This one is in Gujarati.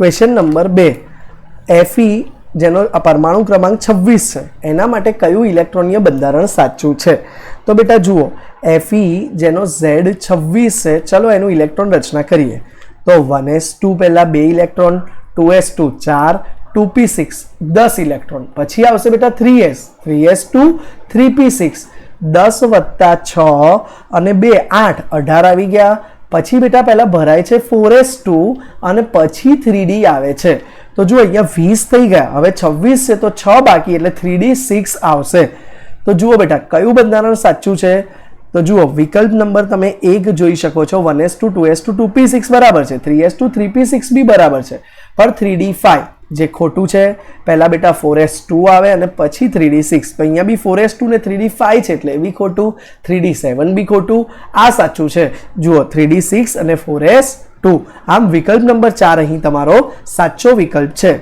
ક્વેશ્ચન નંબર બે. એફઈ જેનો પરમાણુ ક્રમાંક છવ્વીસ છે. એના માટે કયું ઇલેક્ટ્રોનીય બંધારણ સાચું છે? તો બેટા જુઓ એફઈ જેનો ઝેડ છવ્વીસ છે, ચલો એનું ઇલેક્ટ્રોન રચના કરીએ. તો વન એસ ટુ પહેલાં બે ઇલેક્ટ્રોન ટુ એસ ટુ ચાર ટુ પી સિક્સ દસ ઇલેક્ટ્રોન. પછી આવશે બેટા three S three S two three P six દસ વત્તા છ અને બે આઠ. અઢાર આવી ગયા. પછી બેટા પહેલાં ભરાય છે ફોર એસ ટુ અને પછી થ્રી ડી આવે છે. તો જુઓ અહીંયા વીસ થઈ ગયા. હવે છવ્વીસ છે તો છ બાકી એટલે થ્રી ડી સિક્સ આવશે. તો જુઓ બેટા, કયું બંધારણ સાચું છે? તો જુઓ, વિકલ્પ નંબર તમે એક જોઈ શકો છો. One S two two S two two P six બરાબર છે. Three S two three P six બી બરાબર છે. પર થ્રી ડી ફાઈવ જે ખોટું છે, પહેલાં બેટા ફોર એસ ટુ આવે અને પછી થ્રી ડી સિક્સ તો અહીંયા બી ફોર એસ ટુ ને થ્રી ડી ફાઈવ છે એટલે એ બી ખોટું થ્રી ડી સેવન બી ખોટું. આ સાચું છે. જુઓ થ્રી ડી સિક્સ અને ફોર એસ ટુ આમ વિકલ્પ નંબર ચાર અહીં તમારો સાચો વિકલ્પ છે.